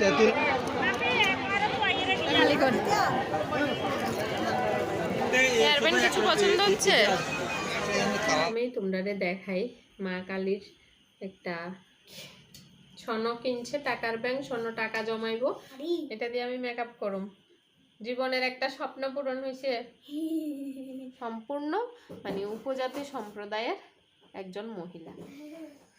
তেঁতুল কিছু পছন্দ হচ্ছে? আমি তোমরারে দেখাই মা কালীর একটা স্বর্ণ কিনছে টাকার ব্যাংক স্বর্ণ টাকা জমাইবো। এটা দিয়ে আমি মেকআপ করুম। জীবনের একটা স্বপ্ন পূরণ হয়েছে। সম্পূর্ণ মানে উপজাতি সম্প্রদায়ের একজন মহিলা।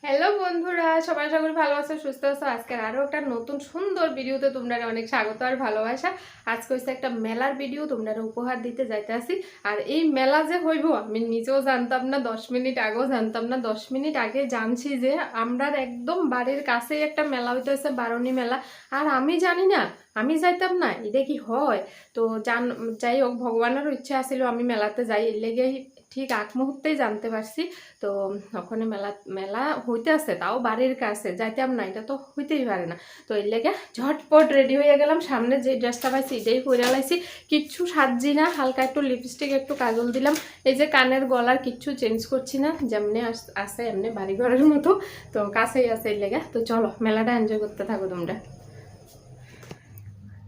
হ্যালো বন্ধুরা, সবাই করি ভালো আছো, সুস্থ আছো। আজকের আরও একটা নতুন সুন্দর ভিডিওতে তোমরা অনেক স্বাগত আর ভালোবাসা। আজকে হচ্ছে একটা মেলার ভিডিও তোমরা উপহার দিতে যাইতে আসি। আর এই মেলা যে হইব, আমি নিজেও জানতাম না, দশ মিনিট আগেও জানতাম না, দশ মিনিট আগে জানছি যে আমরার একদম বাড়ির কাছেই একটা মেলা হইতেছে বারণী মেলা। আর আমি জানি না, আমি যাইতাম না, এটা কি হয়? তো জান, যাই হোক, ভগবানেরও ইচ্ছা আছিল আমি মেলাতে যাই, এর লেগে ঠিক আগ মুহূর্তেই জানতে পারছি। তো ওখানে মেলা মেলা হইতে আছে, তাও বাড়ির কাছে, যাইতাম না, এটা তো হইতেই পারে না। তো এর লেগে ঝটপট রেডি হয়ে গেলাম, সামনে যে ড্রেসটা পাইছি, এটাই পরে লাইছি কিচ্ছু সাজছি না, হালকা একটু লিপস্টিক একটু কাজল দিলাম। এই যে কানের গলার কিচ্ছু চেঞ্জ করছি না, যেমনি আস- এমনি বাড়ি ঘরের মতো। তো কাছেই আছে এর লেগে। তো চলো, মেলাটা এনজয় করতে থাকো তোমরা।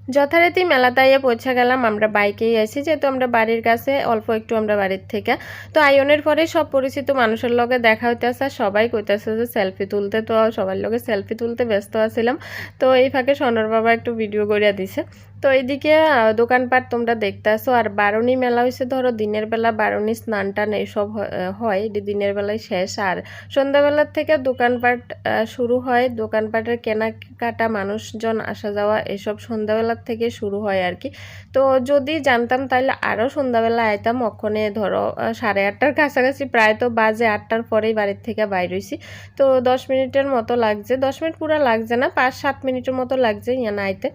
যথারীতি মেলাতাইয়ে পৌঁছে গেলাম, আমরা বাইকেই আছি যেহেতু আমরা বাড়ির কাছে, অল্প একটু আমরা বাড়ির থেকে। তো আয়নের পরে সব পরিচিত মানুষের লগে দেখা হইতেছে, সবাই কইতেছে যে সেলফি তুলতে তো সবার লগে সেলফি তুলতে ব্যস্ত আছিলাম। তো এই ফাঁকে সোনার বাবা একটু ভিডিও করিয়া দিছে। তো এইদিকে দোকানপাট তোমরা দেখতে আসো আর বারণী মেলা হয়েছে ধরো, দিনের বেলা বারণী স্নান টান এইসব হয়, এটি দিনের বেলায় শেষ। আর সন্ধ্যাবেলার থেকে দোকানপাট শুরু হয়। দোকানপাটের কেনাকাটা, মানুষজন আসা যাওয়া, এসব সন্ধ্যাবেলার থেকে শুরু হয় আর কি। তো যদি জানতাম তাহলে আরও সন্ধ্যাবেলা আইতাম। ওখানে ধরো সাড়ে আটটার কাছাকাছি, প্রায় তো বাজে আটটার পরেই বাড়ির থেকে বাইর হইছি। তো দশ মিনিটের মতো লাগছে। দশ মিনিট পুরো লাগছে না, পাঁচ সাত মিনিটের মতো লাগছে ইয়ানা আইতে।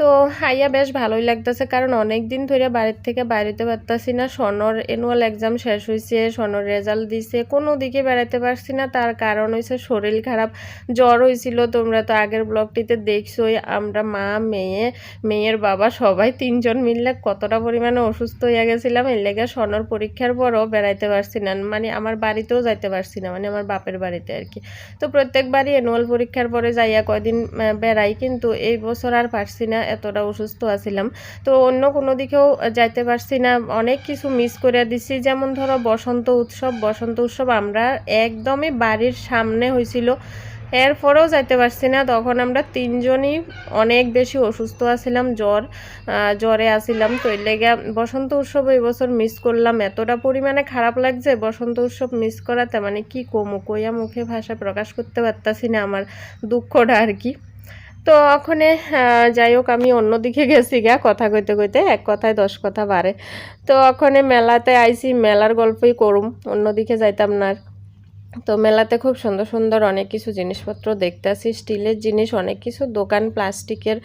তো আইয়া বেশ ভালোই লাগতেছে, কারণ অনেক দিন ধরে বাড়ির থেকে বাইরেতে পারতাছি না। সনর অ্যানুয়াল এক্সাম শেষ হয়েছে সনর রেজাল্ট দিছে, কোনো দিকে বেড়াতে পারছি না। তার কারণ হয়েছে শরীর খারাপ, জ্বর হয়েছিল তোমরা তো আগের ব্লগটিতে দেখছোই, আমরা মা, মেয়ে, মেয়ের বাবা সবাই তিনজন মিললে কতটা পরিমাণে অসুস্থ হয়ে গেছিলাম, এর লেগে সনর পরীক্ষার পরও বেড়াইতে পারছি না। মানে আমার বাড়িতেও যাইতে পারছি না মানে আমার বাপের বাড়িতে আর কি। তো প্রত্যেকবারই অ্যানুয়াল পরীক্ষার পরে যাইয়া কয়দিন বেড়াই, কিন্তু এই বছর আর পারছি না। এতটা অসুস্থ আছিলাম। তো অন্য কোনো দিকেও যাইতে পারছি না। অনেক কিছু মিস করে দিছি। যেমন ধরো বসন্ত উৎসব। বসন্ত উৎসব আমরা একদমই বাড়ির সামনে হয়েছিল এরপরেও যাইতে পারছি না। তখন আমরা তিনজনই অনেক বেশি অসুস্থ আছিলাম, জ্বর জ্বরে আসিলাম তো এর লেগে বসন্ত উৎসব এই বছর মিস করলাম। এতটা পরিমাণে খারাপ লাগছে, বসন্ত উৎসব মিস করাতে মানে কি কমু? কইয়া মুখে ভাষা প্রকাশ করতে পারতাছি না আমার দুঃখটা আর কি। তো ওখানে যাই হোক, আমি অন্যদিকে গেছি গা, কথা কইতে কইতে, এক কথায় দশ কথা বাড়ে তো ওখানে মেলাতে আইছি, মেলার গল্পই করুম অন্যদিকে যাইতাম না আর। তো মেলাতে খুব সুন্দর সুন্দর অনেক কিছু জিনিসপত্র দেখতে আসি স্টিলের জিনিস, অনেক কিছু, দোকান, প্লাস্টিকের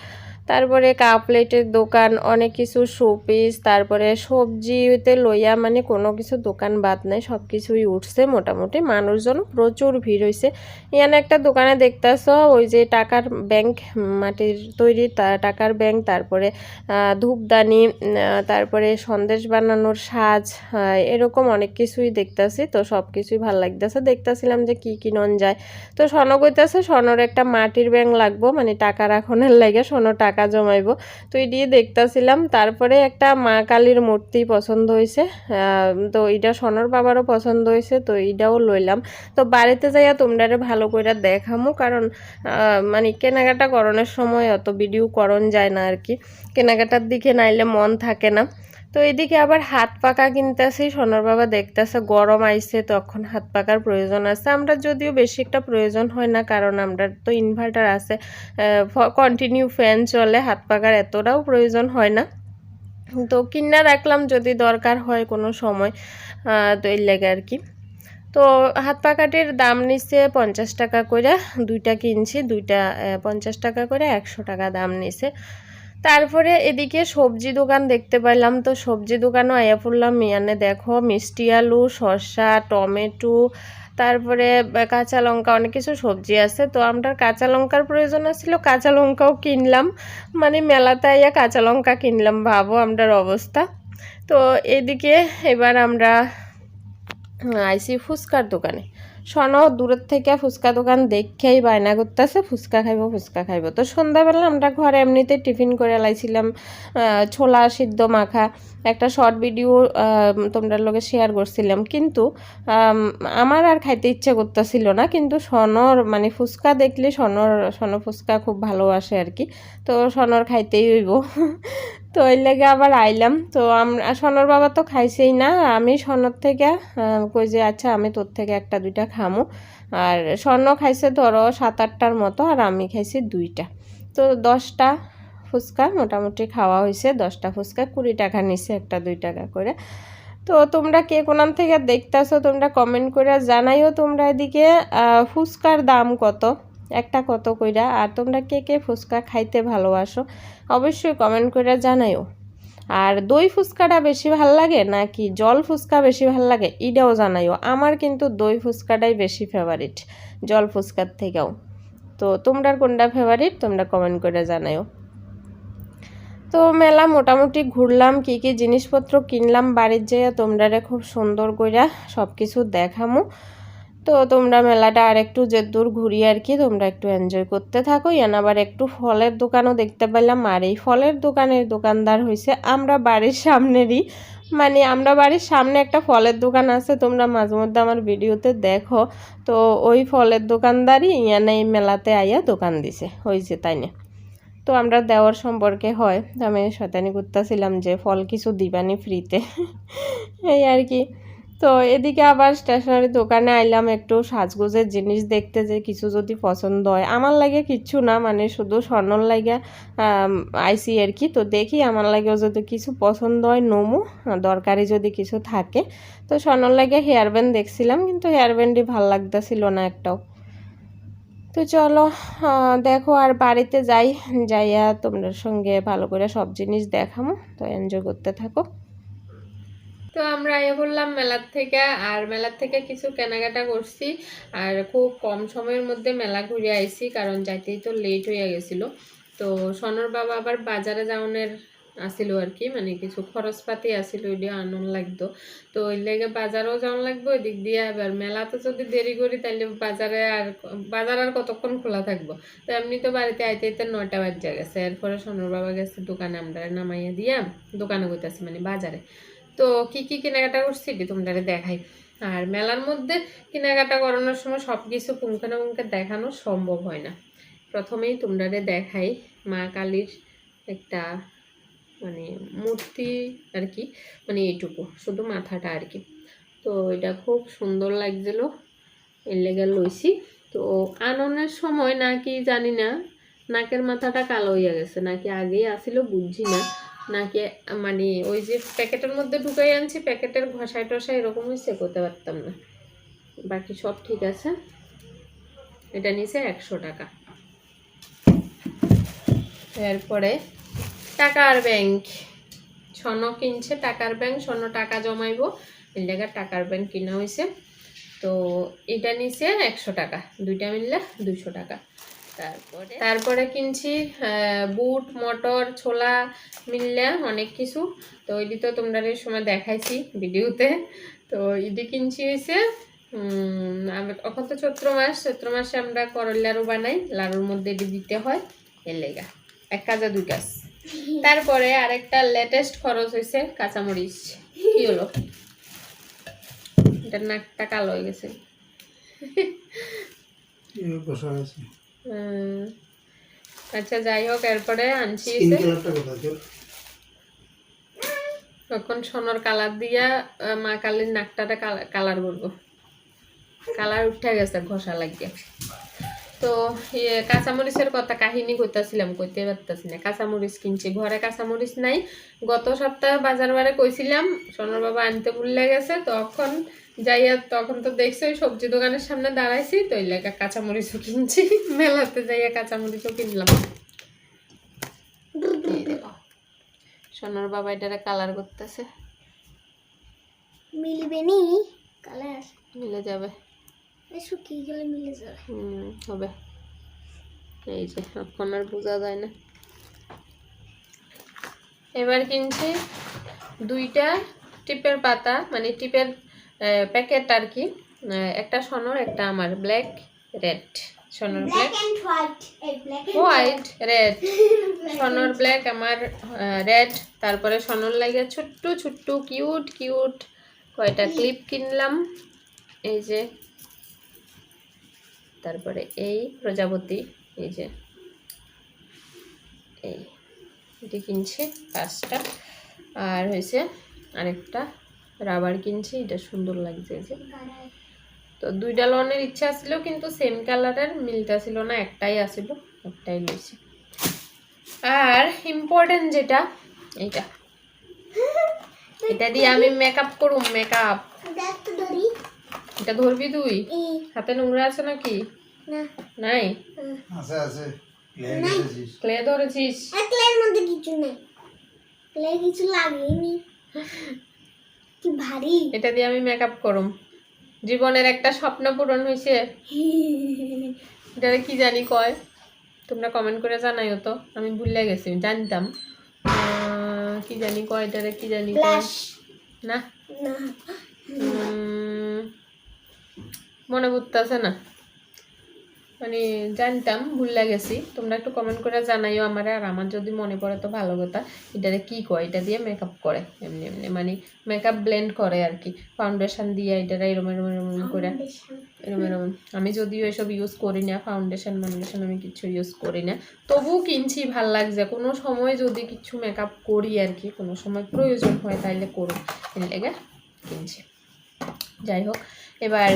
তারপরে কাপ প্লেটের দোকান, অনেক কিছু শোপিস তারপরে সবজিতে লইয়া মানে কোনো কিছু দোকান বাদ নাই সব কিছুই উঠছে মোটামুটি। মানুষজন প্রচুর ভিড় হয়েছে এখানে একটা দোকানে দেখতেছ, ওই যে টাকার ব্যাংক মাটির তৈরি টাকার ব্যাংক, তারপরে ধূপদানি তারপরে সন্দেশ বানানোর সাজ এরকম অনেক কিছুই দেখতাছি। তো সব কিছুই ভালো লাগতেছে। দেখতাছিলাম যে কি কি নন যায়। তো সন কইতাছে সনর একটা মাটির ব্যাংক লাগবো মানে টাকা রাখনের লাগে সনো টাকা জমাইবো। তো এটিয়ে দেখতেছিলাম, তারপরে একটা মা কালীর মূর্তি পছন্দ হয়েছে তো এটা সনর বাবারও পছন্দ হয়েছে তো এটাও লইলাম। তো বাড়িতে যাইয়া তোমরা ভালো করে দেখামু, কারণ মানে কেনাকাটা করণের সময় অত ভিডিও করণ যায় না আর কি কেনাকাটার দিকে নাইলে মন থাকে না। তো এদিকে আবার হাত পাকা কিনতেছি, সোনার বাবা দেখতেছে গরম আইছে, তখন হাত পাকার প্রয়োজন আছে। আমরা যদিও বেশি একটা প্রয়োজন হয় না, কারণ আমরা তো ইনভার্টার আছে কন্টিনিউ ফ্যান চলে, হাত পাকার এতটাও প্রয়োজন হয় না। তো কিনা রাখলাম যদি দরকার হয় কোনো সময় তো এর লেগে আর কি। তো হাত পাকাটির দাম নিচ্ছে পঞ্চাশ টাকা করে দুইটা কিনছি, দুইটা পঞ্চাশ টাকা করে একশো টাকা দাম নিছে। তারপরে এদিকে সবজি দোকান দেখতে পাইলাম। তো সবজি দোকানও আয়া পড়লাম মিয়ানে। দেখো মিষ্টি আলু, শসা, টমেটো, তারপরে কাঁচা লঙ্কা অনেক কিছু সবজি আছে। তো আমরা কাঁচা লঙ্কার প্রয়োজন ছিল কাঁচা লঙ্কাও কিনলাম। মানে মেলাতে আইয়া কাঁচা লঙ্কা কিনলাম, ভাবো আমরার অবস্থা। তো এদিকে এবার আমরা আইসি ফুচকার দোকানে। শোনো, দূরের থেকে ফুচকা দোকান দেখেই বায়না করতেছে, ফুচকা খাইবো ফুচকা খাইবো। তো সন্ধ্যাবেলা আমরা ঘরে এমনিতে টিফিন করে লাইছিলাম ছোলা সিদ্ধ মাখা। একটা শর্ট ভিডিও তোমরা লোকে শেয়ার করছিলাম। কিন্তু আমার আর খাইতে ইচ্ছে করতেছিল না। কিন্তু সনর মানে ফুচকা দেখলে সনর সন ফুচকা খুব ভালোবাসে আর কি। তো সনর খাইতেই হইব। তো ওই লেগে আবার আইলাম। তো আমরা সনর বাবা তো খাইছেই না। আমি সনর থেকে কই যে আচ্ছা আমি তোর থেকে একটা, দুইটা খামো। আর স্বর্ণ খাইছে ধরো সাত আটটার মতো, আর আমি খাইছি দুইটা। তো দশটা ফুচকা মোটামুটি খাওয়া হয়েছে দশটা ফুচকা, কুড়ি টাকা নিছে একটা, দুই টাকা করে। তো তোমরা কে কোনান থেকে দেখতেছো, তোমরা কমেন্ট করে জানাইও তোমরা এদিকে ফুচকার দাম কত? একটা কত কইরা, আর তোমরা কে কে ফুচকা খাইতে ভালোবাসো অবশ্যই কমেন্ট করে জানাইও। আর দই ফুচকাটা বেশি ভালো লাগে নাকি জল ফুচকা বেশি ভালো লাগে এটাও জানাইও। আমার কিন্তু দই ফুচকাটাই বেশি ফেভারিট জল ফুচকার থেকেও। তো তোমরা কোনটা ফেভারিট তোমরা কমেন্ট করে জানাইও। তো মেলা মোটামুটি ঘুরলাম, কি কি জিনিসপত্র কিনলাম, বাড়ির যেয়ে তোমরা খুব সুন্দর কইরা সব কিছু দেখামু। তো তোমরা মেলাটা আর একটু যে দূর ঘুরি আর কি তোমরা একটু এনজয় করতে থাকো। ইয়ান আবার একটু ফলের দোকানও দেখতে পেলাম। আর এই ফলের দোকানের দোকানদার হয়েছে আমরা বাড়ির সামনেরই। মানে আমরা বাড়ির সামনে একটা ফলের দোকান আছে, তোমরা মাঝে মধ্যে আমার ভিডিওতে দেখো। তো ওই ফলের দোকানদারই ইয়ানে এই মেলাতে আইয়া দোকান দিছে। হয়েছে তাই না। তো আমরা দেওয়ার সম্পর্কে হয়। আমি শতানি করতেছিলাম যে ফল কিছু দিবানি ফ্রিতে এই আর কি। তো এদিকে আবার স্টেশনারি দোকানে আইলাম একটু সাজগোজের জিনিস দেখতে যে কিছু যদি পছন্দ হয়। আমার লাগে কিচ্ছু না মানে শুধু স্বর্ণর লাগে আইসি আর কি। তো দেখি আমার লাগেও যদি কিছু পছন্দ হয় নমু দরকারি যদি কিছু থাকে। তো স্বর্ণর লাগে হেয়ার ব্যান্ড দেখছিলাম, কিন্তু হেয়ার ব্যান্ডই ভালো লাগতেছিল না একটাও। তো চলো দেখো আর বাড়িতে যাই, যাইয়া তোমাদের সঙ্গে ভালো করে সব জিনিস দেখামো। তো এনজয় করতে থাকো। তো আমরা এ বললাম মেলার থেকে, আর মেলার থেকে কিছু কেনাকাটা করছি। আর খুব কম সময়ের মধ্যে মেলা ঘুরে আইছি, কারণ যাইতেই তো লেট হয়ে গেছিল। তো সনর বাবা আবার বাজারে যাওয়ার আসিল আর কি মানে কিছু খরচপাতি আসিল ওইটা আনন্দ লাগতো। তো ওই লেগে বাজারেও যাওয়ান লাগবে ওই দিক দিয়ে আবার মেলাতে যদি দেরি করি তাহলে বাজারে আর, বাজার আর কতক্ষণ খোলা থাকব? তো এমনি তো বাড়িতে আইতে আইতে নয়টা বাজে গেছে। এরপরে সনর বাবা গেছে দোকানে, আমরা নামাইয়া দিয়া দোকানে গইতাছি মানে বাজারে। তো কি কি কেনাকাটা করছি এটি তোমরা দেখাই। আর মেলার মধ্যে কেনাকাটা করানোর সময় সব কিছু পুঙ্খানুপুঙ্খে দেখানো সম্ভব হয় না। প্রথমেই তোমরা দেখাই মা কালীর একটা মানে মূর্তি আর কি মানে এইটুকু, শুধু মাথাটা আর কি। তো এটা খুব সুন্দর লাগছিল, এর লেগে লইছি। তো আননের সময় নাকি জানি না, নাকের মাথাটা কালো হইয়া গেছে, নাকি আগেই আসিল বুঝছি না। নাকি মানে ওই যে প্যাকেটের মধ্যে ঢুকাই আনছি, প্যাকেটের ঘষায় টসায় এরকম হয়েছে করতে পারতাম না। বাকি সব ঠিক আছে। এটা নিচে একশো টাকা। এরপরে টাকার ব্যাংক। স্বর্ণ কিনছে, টাকার ব্যাংক, স্বর্ণ টাকা জমাইবো। এই জায়গায় টাকার ব্যাংক কিনা হয়েছে তো এটা নিচে একশো টাকা। দুইটা মিললে দুশো টাকা। তারপরে? তারপরে কিনছি বুট মটর ছোলা মিললে অনেক কিছু। তো এটি তো তোমরা এই সময় দেখাইছি ভিডিওতে। তো এটি কিনছি হয়েছে এখন তো চৈত্র মাস চৈত্র মাসে আমরা করল লাড়ু বানাই লাড়ুর মধ্যে এটি দিতে হয় এর লেগা। এক কাজে দুই কাজ। তারপরে আরেকটা লেটেস্ট খরচ হয়েছে কাঁচামরিচ। কি হলো? এটা নাকটা কালো হয়ে গেছে। বসা আছে উম, আচ্ছা যাই হোক এরপরে আনছি তখন সোনার কালার দিয়া মা কালীর নাকটাটা কালার করব। কালার উঠে গেছে ঘষা লাগিয়ে। তো ইয়ে কাঁচামরিচের কথা কাহিনী কইতাছিলাম কইতে পারতাছি না। কাঁচামরিচ কিনছি। ঘরে কাঁচামরিচ নাই। গত সপ্তাহে বাজার বারে কইছিলাম সোনার বাবা আনতে ভুলে গেছে তখন যাইয়া তখন তো দেখছি ওই সবজি দোকানের সামনে দাঁড়াইছি তো ওই লেগা কাঁচামরিচও কিনছি। মেলাতে যাইয়া কাঁচামরিচও কিনলাম। সোনার বাবা এটারে কালার করতেছে। মিলবে নি? কালার মিলে যাবে। শুকিয়ে গেলে মিলে যাবে। হুম হবে। এই যে এখন আর বোঝা যায় না। এবার কিনছি দুইটা টিপের পাতা মানে টিপের প্যাকেট আর কি একটা সোনর একটা আমার ব্ল্যাক রেড সোনর ব্ল্যাক হোয়াইট রেড সোনর ব্ল্যাক আমার রেড তারপরে সোনর লাগে ছোট্ট ছোট্ট কিউট কিউট কয়টা ক্লিপ কিনলাম। এই যে তারপরে এই প্রজাপতি এই যে এই এটি কিনছে পাঁচটা। আর হয়েছে আরেকটা রাবার কিনছি এটা সুন্দর লাগছে যে। তো দুইটা লনের ইচ্ছা ছিল কিন্তু সেম কালারের মিলটা ছিল না একটাই আসিল একটাই লইছি। আর ইম্পর্টেন্ট যেটা এইটা। এটা দিয়ে আমি মেকআপ করুম মেকআপ এটা ধরবি তুই? হাতে নোংরা আছে নাকি? নাই? হুম। আছে। আছে ক্লে ধরেছিস। আর ক্লের মধ্যে কিছু নেই। ক্লে কিছু লাগেনি। কি ভারী। এটা দিয়ে আমি মেকআপ করুম। জীবনের একটা স্বপ্ন পূরণ হয়েছে এটা কি জানি কয়। তোমরা কমেন্ট করে জানাইও তো। আমি ভুলে গেছি জানতাম। কি জানি কয় এটা কি জানি কয়। না? মনে পড়তেছে না। মানে জানতাম ভুলে গেছি তোমরা একটু কমেন্ট করে জানাইও আমার আর আমার যদি মনে পড়ে তো ভালো কথা। এটারে কি কয়? এটা দিয়ে মেকআপ করে এমনি এমনি। মানে মেকআপ ব্লেন্ড করে আর কি ফাউন্ডেশন দিয়ে এটারে এরম এরম এরম এরম করে। এরম এরম। আমি যদিও এসব ইউজ করি না ফাউন্ডেশন ফাউন্ডেশন আমি কিছু ইউজ করি না। তবুও কিনছি ভালো লাগছে। কোনো সময় যদি কিছু মেকআপ করি আর কি কোনো সময় প্রয়োজন হয় তাইলে করুন এর লেগে কিনছি। যাই হোক এবার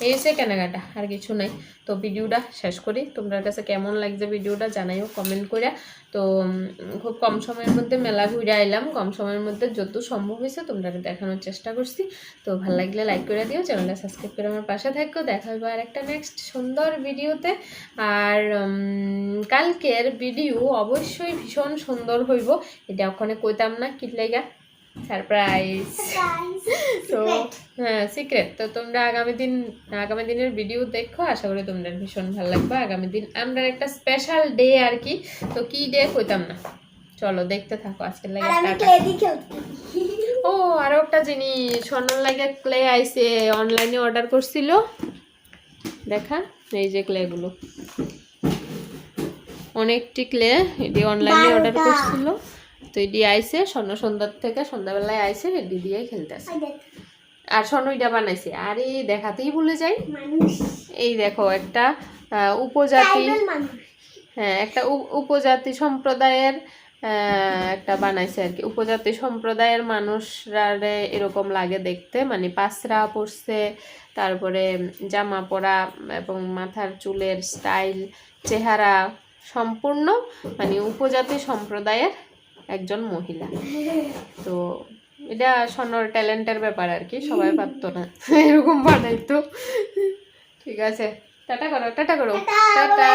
হচ্ছে কেনাকাটা, আর কিছু নাই। তো ভিডিওটা শেষ করি। তোমার কাছে কেমন লাগছে ভিডিওটা জানাইও কমেন্ট করে তো খুব কম সময়ের মধ্যে মেলা ঘুরে আইলাম। কম সময়ের মধ্যে যত সম্ভব হয়েছে তোমরা দেখানোর চেষ্টা করছি। তো ভালো লাগলে লাইক করে দিও, চ্যানেলটা সাবস্ক্রাইব করে আমার পাশে থাকো। দেখা হবে আর একটা নেক্সট সুন্দর ভিডিওতে। আর কালকের ভিডিও অবশ্যই ভীষণ সুন্দর হইব। এটা ওখানে কইতাম না কি লেগা সারপ্রাইজ তো হ্যাঁ সিক্রেট তো তোমরা আগামী দিন আগামী দিনের ভিডিও দেখো। আশা করি তোমরা ভীষণ ভালো লাগবে। আগামী দিন আমরা একটা স্পেশাল ডে আর কি। তো কি ডে কইতাম না। চলো দেখতে থাকো। আজকের লাগে ক্লে ও আরও একটা জিনিস। স্বর্ণর লাগে ক্লে আইসে অনলাইনে অর্ডার করছিল। দেখা এই যে ক্লেগুলো অনেকটি ক্লে এটি অনলাইনে অর্ডার করছিল। তো এটি আইসে স্বর্ণ সন্ধ্যার থেকে সন্ধ্যাবেলায় আইসে রেডি দিয়ে খেলতেছে। আর দেখ, আর স্বর্ণ এটা বানাইছে। আর এই দেখাতেই ভুলে যাই। এই দেখো একটা উপজাতি হ্যাঁ একটা উপ- উপজাতি সম্প্রদায়ের একটা বানাইছে আর কি। উপজাতি সম্প্রদায়ের মানুষরা এরকম লাগে দেখতে। মানে পাসরা পরছে তারপরে জামা পরা এবং মাথার চুলের স্টাইল চেহারা সম্পূর্ণ মানে উপজাতি সম্প্রদায়ের একজন মহিলা। তো এটা সনর ট্যালেন্টের ব্যাপার আর কি সবাই পারতো না। এরকম বানাইতো। ঠিক আছে। টাটা করো টাটা করো। টাটা